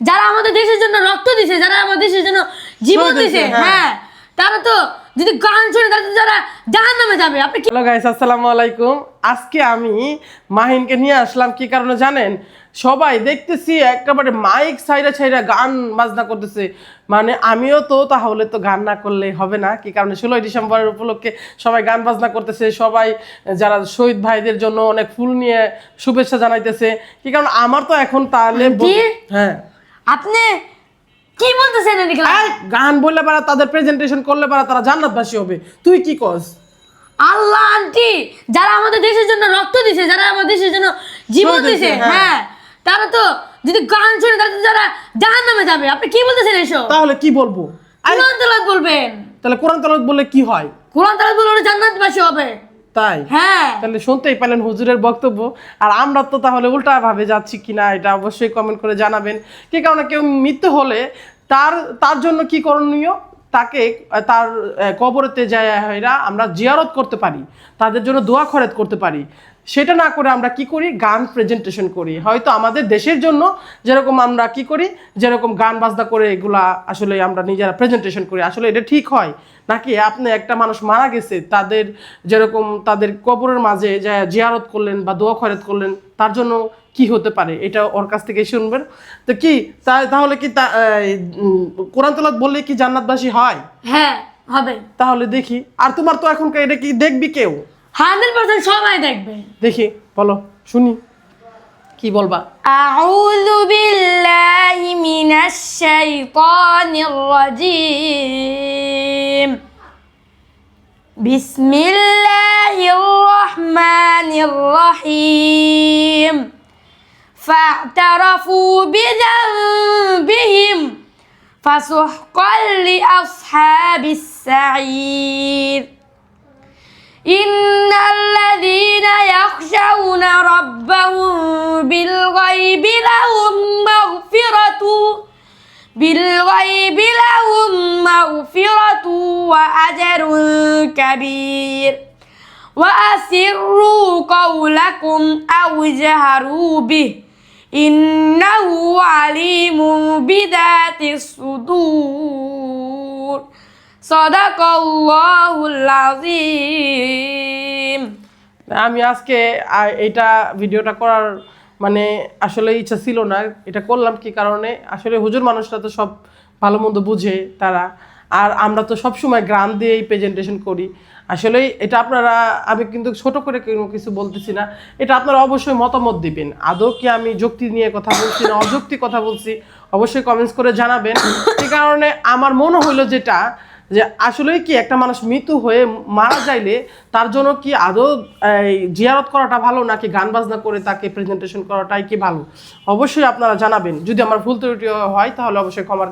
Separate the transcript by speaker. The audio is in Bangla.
Speaker 1: যারা আমাদের দেশের জন্য রক্ত দিছে যারা আমাদের দেশের জন্য জীবন দিছে
Speaker 2: হ্যাঁ।
Speaker 1: হ্যাঁ তারা তো যদি গান শুনে তারা তো যারা জাহান নামে যাবে আপনি
Speaker 2: হ্যালো গাইস আসসালামু আলাইকুম। আজকে আমি মাহিনকে নিয়ে আসলাম কি কারণে জানেন? সবাই দেখতেছি একেবারে মাইক সাইরা ছাইরা গান বাজনা করতেছে। মানে আমিও তো তাহলে তো গান না করলে হবে না। কি কারণে? ষোলোই ডিসেম্বরের উপলক্ষে সবাই গান বাজনা করতেছে। সবাই যারা শহীদ ভাইদের জন্য অনেক ফুল নিয়ে শুভেচ্ছা জানাইতেছে। কি কারণ? আমার তো এখন তাহলে হ্যাঁ।
Speaker 1: আপনি কি বলতেছেন এদিকে?
Speaker 2: এই, গান বললে পারা তাদের প্রেজেন্টেশন করলে পারা তারা জান্নাতবাসী হবে। তুই কি কস?
Speaker 1: আল্লাহ আন্টি যারা আমাদের দেশের জন্য রক্ত দিছে যারা আমাদের দেশের জন্য জীবন দিছে
Speaker 2: হ্যাঁ।
Speaker 1: হ্যাঁ তারা তো যদি গান শুনে তারা তো যারা জাহান নামে যাবে। আপনি কি বলতেছেন এসব?
Speaker 2: তাহলে কি বলব?
Speaker 1: কোরআন তেলাওয়াত বলবেন।
Speaker 2: তাহলে কোরআন তালাত বললে কি হয়?
Speaker 1: কোরআন তেলাওয়াত বললে জান্নাতবাসী হবে।
Speaker 2: তাই?
Speaker 1: হ্যাঁ।
Speaker 2: তাহলে শুনতেই পেলেন হুজুরের বক্তব্য। আর আমরা তো তাহলে উল্টা ভাবে যাচ্ছি কিনা এটা অবশ্যই কমেন্ট করে জানাবেন। কি কারণে কেউ মৃত্যু হলে তার তার জন্য কি করণীয়? তাকে তার কবরেতে যায় আমরা জিয়ারত করতে পারি। তাদের জন্য দোয়া খরচ করতে পারি। সেটা না করে আমরা কি করি? গান প্রেজেন্টেশন করি। হয়তো আমাদের দেশের জন্য যেরকম আমরা কি করি? যেরকম গান বাজনা করে এগুলা আসলে আমরা নিজেরা প্রেজেন্টেশন করি। আসলে এটা ঠিক হয়? নাকি আপনি একটা মানুষ মারা গেছে তাদের যেরকম তাদের কবরের মাঝে যা জিয়ারত করলেন বা দোয়া খরেত করলেন তার জন্য কি হতে পারে? এটা ওর কাছ থেকে শুনবেন। তো কি তাহলে কি কোরআন তলাত বললে কি জান্নাতবাসী হয়?
Speaker 1: হ্যাঁ হবে।
Speaker 2: তাহলে দেখি। আর তোমার তো এখন এটা কি দেখবি কেউ?
Speaker 1: হান্ড্রেড পার্সেন্ট সবাই দেখবে
Speaker 2: দেখি বলো শুনি কি বলবা
Speaker 1: أعوذ بالله من الشيطان الرجيم بسم الله الرحمن الرحيم فاعترفوا بذنبهم فسحقا لأصحاب السعير إن الذين يخشون ربهم بالغيب لهم مغفرة بالغيب لهم مغفرة وأجر كبير. وأسروا قولكم أو جهروا به إنه عليم بذات الصدور.
Speaker 2: আমি আজকে এটা ভিডিওটা করার মানে আসলে ইচ্ছা ছিল না। এটা করলাম কি কারণে? আসলে হুজুর মানুষরা তো সব ভালো মন্দ বুঝে তারা। আর আমরা তো সবসময় গ্রাম দিয়েই প্রেজেন্টেশন করি। আসলে এটা আপনারা, আমি কিন্তু ছোট করে কিছু বলতেছি না। এটা আপনারা অবশ্যই মতামত দিবেন। আদৌ কি আমি যুক্তি নিয়ে কথা বলছি না অযুক্তি কথা বলছি? অবশ্যই কমেন্টস করে জানাবেন। এই কারণে আমার মনে হলো যেটা যে আসলে কি একটা মানুষ মৃত্যু হয়ে মারা যাইলে তার জন্য কি আদৌ জিয়ারত করাটা ভালো নাকি গান বাজনা করে তাকে প্রেজেন্টেশন করাটাই কি ভালো? অবশ্যই আপনারা জানাবেন। যদি আমার ভুল ত্রুটি হয়, তাহলে অবশ্যই ক্ষমার